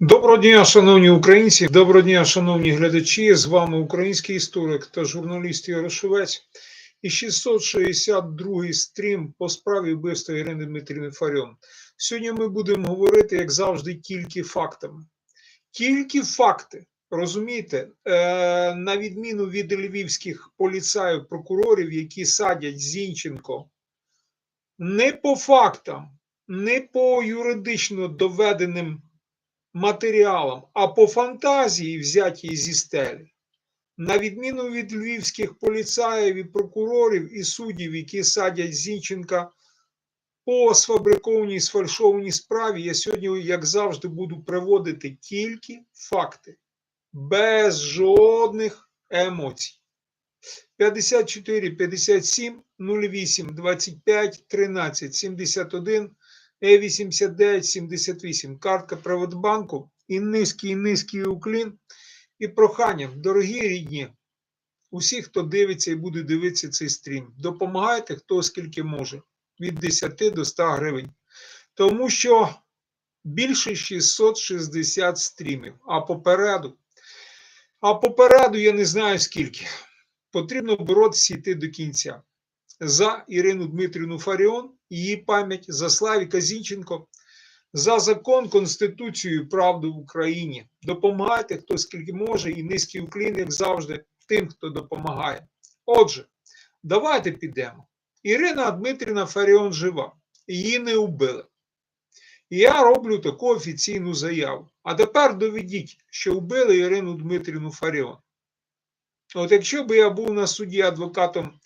Доброго дня, шановні українці, доброго дня, шановні глядачі. З вами український історик та журналіст Ярошевець. І 662 стрім по справі вбивства Ірини Дмитрівни Фаріон. Сьогодні ми будемо говорити, як завжди, тільки фактами. Тільки факти. Розумієте, е, на відміну від львівських поліцаїв, прокурорів, які садять Зінченко не по фактам, не по юридично доведеним матеріалам, а по фантазії, взятій зі стелі. На відміну від львівських поліцаїв і прокурорів і суддів, які садять Зінченка по сфабрикованій сфальшованій справі, я сьогодні, як завжди, буду приводити тільки факти, без жодних емоцій. 54 57 08 25 13 71 Е 89 78 картка Приватбанку і низький низький уклін і прохання, дорогі рідні, усі, хто дивиться і буде дивитися цей стрім, допомагайте хто скільки може, від 10 до 100 гривень. Тому що більше 660 стрімів, а попереду, а попереду я не знаю скільки. Потрібно боротися йти до кінця. За Ірину Дмитрівну Фаріон, її пам'ять, за Славіка Зінченко, за закон, Конституцію і правду в Україні. Допомагайте, хто скільки може, і низький уклін, як завжди, тим, хто допомагає. Отже, давайте підемо. Ірина Дмитрівна Фаріон жива, її не вбили. І я роблю таку офіційну заяву. А тепер доведіть, що вбили Ірину Дмитрівну Фаріон. От якщо б я був на суді адвокатом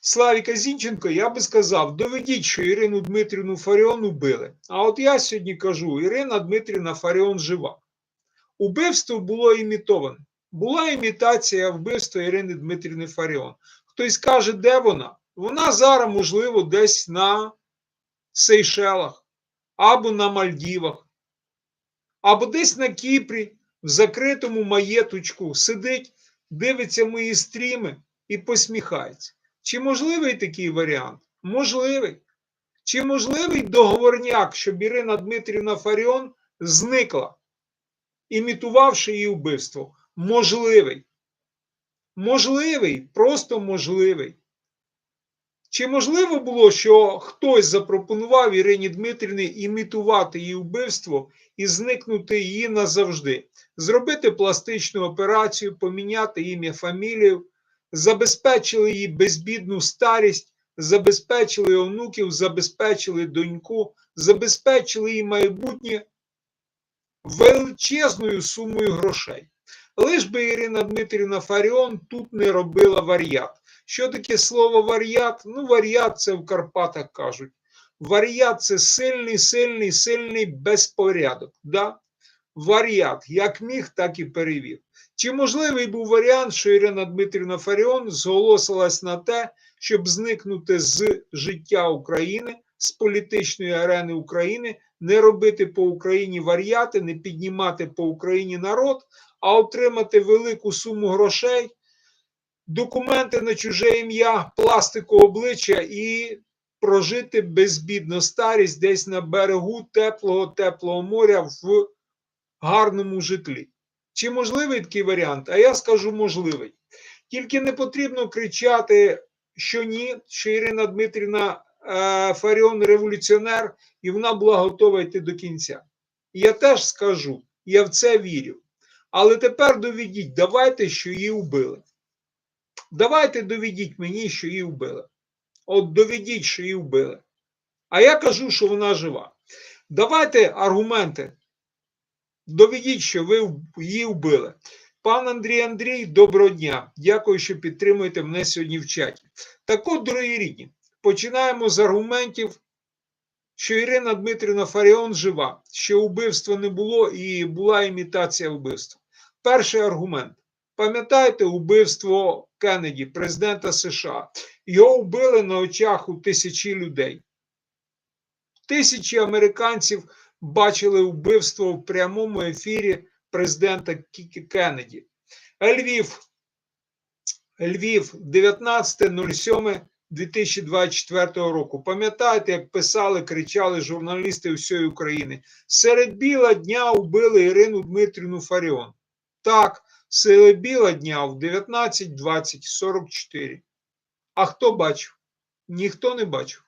Славіка Зінченко, я би сказав: доведіть, що Ірину Дмитрівну Фаріон убили. А от я сьогодні кажу: Ірина Дмитрівна Фаріон жива. Убивство було імітоване. Була імітація вбивства Ірини Дмитрівни Фаріон. Хтось каже, де вона? Вона зараз, можливо, десь на Сейшелах, або на Мальдівах, або десь на Кіпрі, в закритому маєточку, сидить, дивиться мої стріми і посміхається. Чи можливий такий варіант? Можливий. Чи можливий договорняк, щоб Ірина Дмитрівна Фаріон зникла, імітувавши її вбивство? Можливий. Можливий, просто можливий. Чи можливо було, що хтось запропонував Ірині Дмитрівні імітувати її вбивство і зникнути її назавжди, зробити пластичну операцію, поміняти ім'я, фамілію, забезпечили їй безбідну старість, забезпечили онуків, забезпечили доньку, забезпечили їй майбутнє величезною сумою грошей. Лиш би Ірина Дмитрівна Фаріон тут не робила варіат. Що таке слово варіат? Ну, варіат це в Карпатах кажуть. Варіат це сильний, сильний, сильний безпорядок. Да? Варіат, як міг, так і перевів. Чи можливий був варіант, що Ірина Дмитрівна Фаріон зголосилась на те, щоб зникнути з життя України, з політичної арени України, не робити по Україні варіати, не піднімати по Україні народ, а отримати велику суму грошей, документи на чуже ім'я, пластику обличчя і прожити безбідну старість десь на берегу теплого, теплого моря в гарному житлі. Чи можливий такий варіант? А я скажу можливий. Тільки не потрібно кричати, що ні, що Ірина Дмитрівна е, Фаріон революціонер, і вона була готова йти до кінця. Я теж скажу, я в це вірю. Але тепер доведіть, давайте, що її вбили. Давайте доведіть мені, що її вбили. От доведіть, що її вбили. А я кажу, що вона жива. Давайте аргументи. Доведіть, що ви її вбили. Пан Андрій Андрій, доброго дня. Дякую, що підтримуєте мене сьогодні в чаті. Так от, дорогі рідні, починаємо з аргументів, що Ірина Дмитрівна Фаріон жива, що вбивства не було і була імітація вбивства. Перший аргумент. Пам'ятаєте убивство Кеннеді, президента США? Його вбили на очах у тисячі людей. Тисячі американців бачили вбивство в прямому ефірі президента Кеннеді. Львів, Львів, 19.07, 2024 року. Пам'ятаєте, як писали, кричали журналісти всієї України? Серед біла дня вбили Ірину Дмитрівну Фаріон. Так, серед біла дня в 19, 20, 44. А хто бачив? Ніхто не бачив.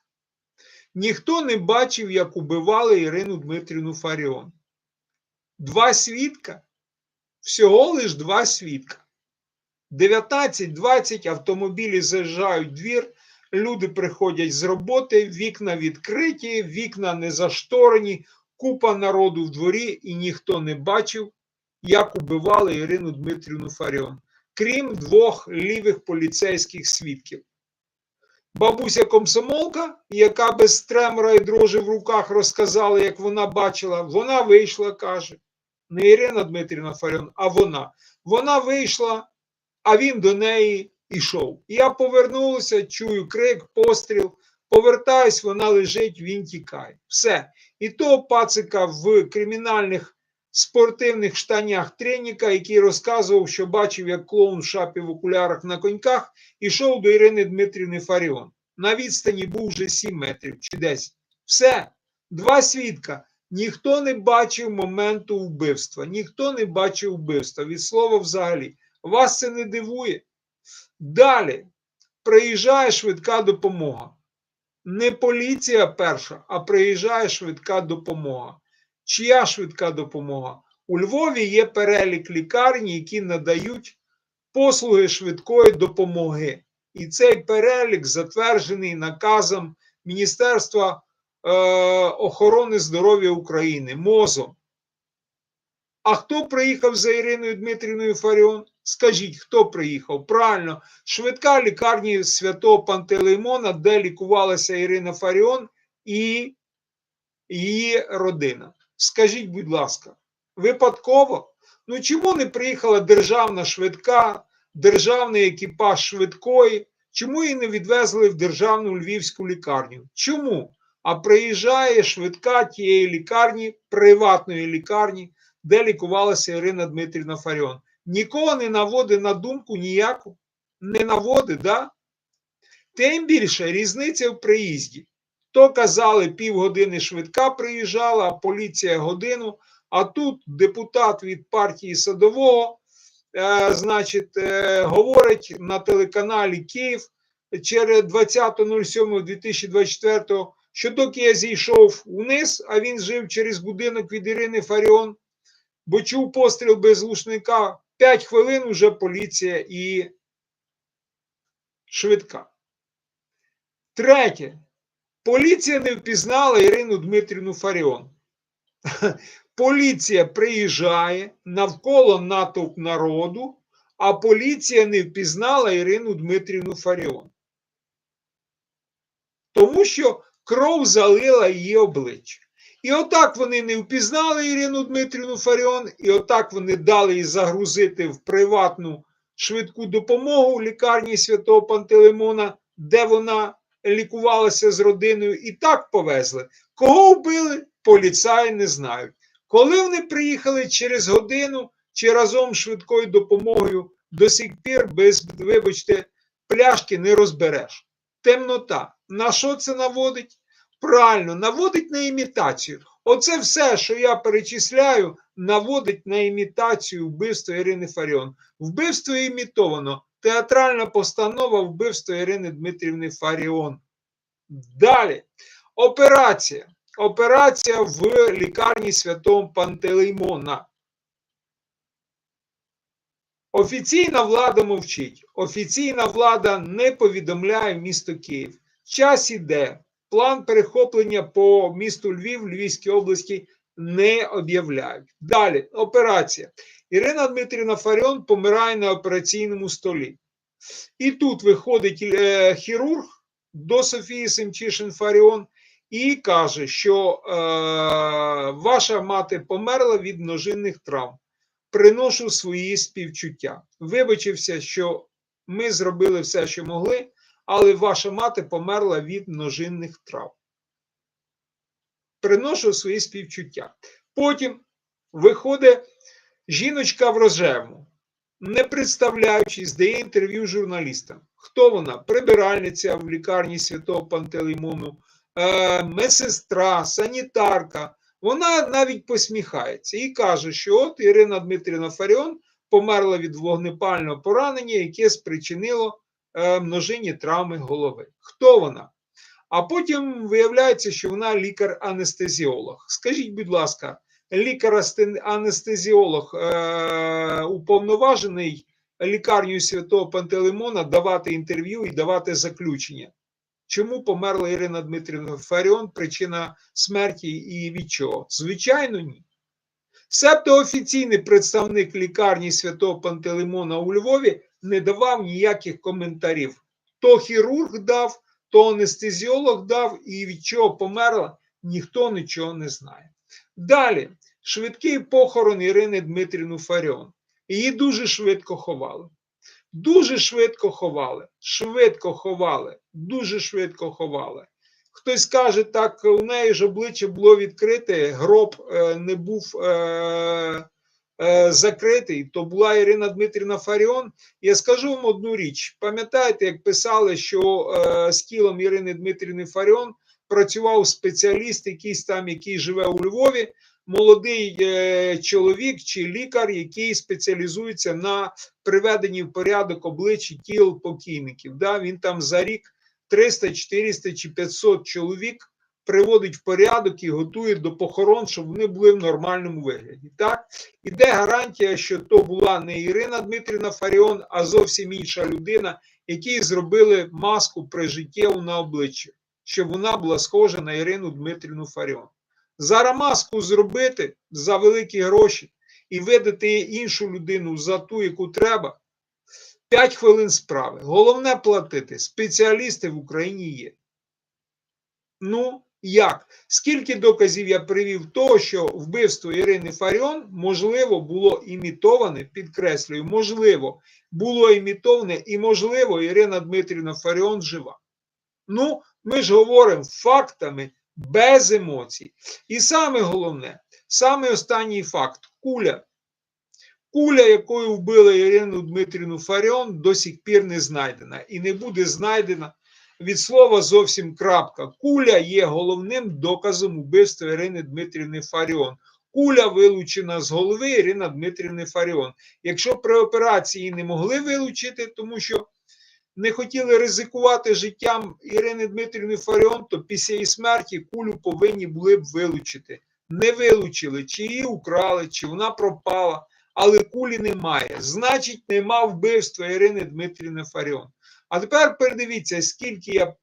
Ніхто не бачив, як убивали Ірину Дмитрівну Фаріон. Два свідка. Всього лиш два свідка. 19-20 автомобілі заїжджають двір, люди приходять з роботи, вікна відкриті, вікна не зашторені, купа народу в дворі, і ніхто не бачив, як убивали Ірину Дмитрівну Фаріон, крім двох лівих поліцейських свідків. Бабуся комсомолка, яка без тремора і дрожі в руках розказала, як вона бачила, вона вийшла, каже. Не Ірина Дмитрівна Фаріон, а вона. Вона вийшла, а він до неї йшов. Я повернувся, чую крик, постріл. Повертаюсь, вона лежить, він тікає. Все. І того пацика в кримінальних спортивних штанях треніка, який розказував, що бачив, як клоун в шапі в окулярах на коньках, ішов до Ірини Дмитрівни Фаріон. На відстані був вже 7 метрів чи 10. Все. Два свідка. Ніхто не бачив моменту вбивства. Ніхто не бачив вбивства. Від слова взагалі. Вас це не дивує? Далі приїжджає швидка допомога. Не поліція перша, а приїжджає швидка допомога. Чия швидка допомога? У Львові є перелік лікарень, які надають послуги швидкої допомоги. І цей перелік затверджений наказом Міністерства е, охорони здоров'я України, МОЗом. А хто приїхав за Іриною Дмитрівною Фаріон? Скажіть, хто приїхав? Правильно, швидка лікарні святого Пантелеймона, де лікувалася Ірина Фаріон і її родина. Скажіть, будь ласка, випадково? Ну чому не приїхала державна швидка, державний екіпаж швидкої? Чому її не відвезли в державну львівську лікарню? Чому? А приїжджає швидка тієї лікарні, приватної лікарні, де лікувалася Ірина Дмитрівна Фаріон. Нікого не наводить на думку ніяку. Не наводить, да? Тим більше різниця в приїзді. То казали, півгодини швидка приїжджала, а поліція годину. А тут депутат від партії Садового, е, значить, е, говорить на телеканалі Київ через 20.07.2024, що доки я зійшов вниз, а він жив через будинок від Ірини Фаріон, бо чув постріл без глушника, 5 хвилин уже поліція і швидка. Третє. Поліція не впізнала Ірину Дмитрівну Фаріон. Поліція приїжджає навколо натовп народу, а поліція не впізнала Ірину Дмитрівну Фаріон. Тому що кров залила її обличчя. І отак вони не впізнали Ірину Дмитрівну Фаріон, і отак вони дали їй загрузити в приватну швидку допомогу в лікарні святого Пантелеймона, де вона лікувалася з родиною, і так повезли. Кого вбили, поліцаї не знають. Коли вони приїхали через годину чи разом з швидкою допомогою, до сих пір без, вибачте, пляшки не розбереш. Темнота. На що це наводить? Правильно, наводить на імітацію. Оце все, що я перечисляю, наводить на імітацію вбивства Ірини Фаріон. Вбивство імітовано. Театральна постанова вбивства Ірини Дмитрівни Фаріон. Далі. Операція. Операція в лікарні святого Пантелеймона. Офіційна влада мовчить. Офіційна влада не повідомляє місто Київ. Час іде. План перехоплення по місту Львів, Львівській області не об'являють. Далі операція. Ірина Дмитрівна Фаріон помирає на операційному столі. І тут виходить е, хірург до Софії Семчишин Фаріон і каже, що е, ваша мати померла від множинних травм. Приношу свої співчуття. Вибачився, що ми зробили все, що могли, але ваша мати померла від множинних травм. Приношу свої співчуття. Потім виходить жіночка в рожевому, не представляючись, дає інтерв'ю журналістам. Хто вона? Прибиральниця в лікарні Святого Пантелеймону, е, медсестра, санітарка. Вона навіть посміхається і каже, що от Ірина Дмитрівна Фаріон померла від вогнепального поранення, яке спричинило е, множинні травми голови. Хто вона? А потім виявляється, що вона лікар-анестезіолог. Скажіть, будь ласка, лікар-анестезіолог е, уповноважений лікарню святого Пантелеймона давати інтерв'ю і давати заключення. Чому померла Ірина Дмитрівна Фаріон? Причина смерті і від чого? Звичайно, ні. Себто офіційний представник лікарні святого Пантелеймона у Львові не давав ніяких коментарів. То хірург дав, то анестезіолог дав, і від чого померла, ніхто нічого не знає. Далі, швидкий похорон Ірини Дмитрівни Фаріон. Її дуже швидко ховали. Дуже швидко ховали, швидко ховали, дуже швидко ховали. Хтось каже, так у неї ж обличчя було відкрите, гроб е, не був е, закритий, то була Ірина Дмитрівна Фаріон. Я скажу вам одну річ: пам'ятаєте, як писали, що е, з тілом Ірини Дмитрівни Фаріон працював спеціаліст, якийсь там, який живе у Львові, молодий е, чоловік чи лікар, який спеціалізується на приведенні в порядок обличчя тіл покійників. Да? Він там за рік 300, 400 чи 500 чоловік приводить в порядок і готує до похорон, щоб вони були в нормальному вигляді. Так? Іде гарантія, що то була не Ірина Дмитрівна Фаріон, а зовсім інша людина, якій зробили маску прижиттєву на обличчя, щоб вона була схожа на Ірину Дмитрівну Фаріон. Зараз маску зробити за великі гроші і видати іншу людину за ту, яку треба. 5 хвилин справи. Головне платити. Спеціалісти в Україні є. Ну, як? Скільки доказів я привів того, що вбивство Ірини Фаріон, можливо, було імітоване, підкреслюю, можливо, було імітоване і, можливо, Ірина Дмитрівна Фаріон жива. Ну, ми ж говоримо фактами без емоцій. І саме головне, саме останній факт куля. Куля, якою вбили Ірину Дмитрівну Фаріон, до сих пір не знайдена і не буде знайдена від слова зовсім крапка. Куля є головним доказом убивства Ірини Дмитрівни Фаріон. Куля вилучена з голови Ірина Дмитрівни Фаріон. Якщо при операції не могли вилучити, тому що не хотіли ризикувати життям Ірини Дмитрівни Фаріон, то після її смерті кулю повинні були б вилучити. Не вилучили, чи її украли, чи вона пропала, але кулі немає. Значить, нема вбивства Ірини Дмитрівни Фаріон. А тепер передивіться, скільки я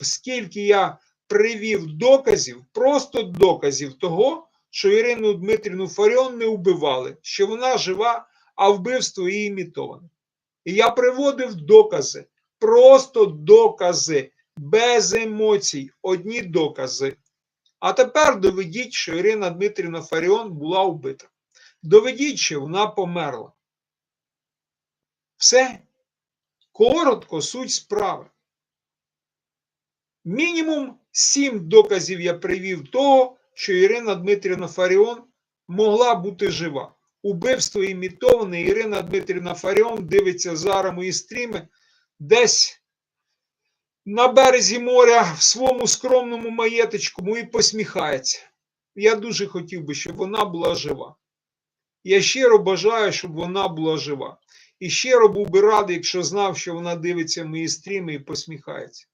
скільки я привів доказів, просто доказів того, що Ірину Дмитрівну Фаріон не вбивали, що вона жива, а вбивство її імітоване. І я приводив докази, просто докази, без емоцій, одні докази. А тепер доведіть, що Ірина Дмитрівна Фаріон була вбита. Доведіть, що вона померла. Все. Коротко суть справи. Мінімум сім доказів я привів того, що Ірина Дмитрівна Фаріон могла бути жива. Убивство імітоване. Ірина Дмитрівна Фаріон дивиться зараз мої стріми десь на березі моря в своєму скромному маєточку і посміхається. Я дуже хотів би, щоб вона була жива. Я щиро бажаю, щоб вона була жива. І щиро був би радий, якщо знав, що вона дивиться мої стріми і посміхається.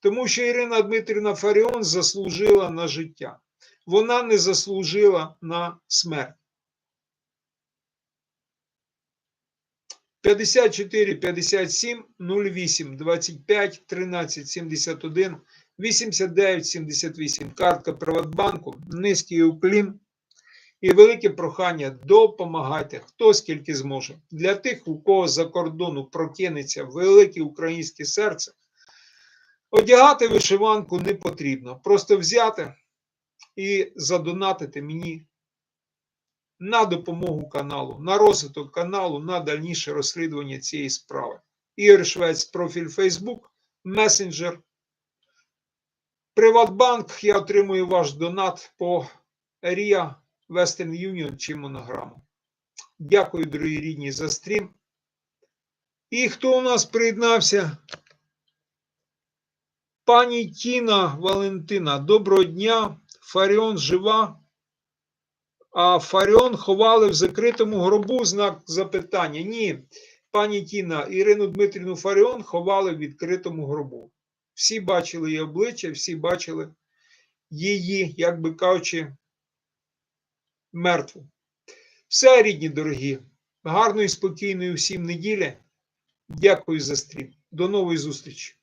Тому що Ірина Дмитрівна Фаріон заслужила на життя. Вона не заслужила на смерть. 54 57 08 25 13 71 89 78. Картка Приватбанку. Низький уклін. І велике прохання допомагайте, хто скільки зможе. Для тих, у кого за кордону прокинеться велике українське серце, одягати вишиванку не потрібно. Просто взяти і задонатити мені на допомогу каналу, на розвиток каналу, на дальніше розслідування цієї справи. Ігор Швець, профіль Facebook, месенджер. Приватбанк, я отримую ваш донат по RIA, Western Union чи монограму. Дякую, дорогі рідні, за стрім. І хто у нас приєднався? Пані Тіна Валентина. Доброго дня. Фаріон жива. А Фаріон ховали в закритому гробу знак запитання. Ні, пані Тіна, Ірину Дмитрівну Фаріон ховали в відкритому гробу. Всі бачили її обличчя, всі бачили її, як би кажучи, мертву. Все, рідні дорогі. Гарної, спокійної усім неділі. Дякую за стрім. До нової зустрічі.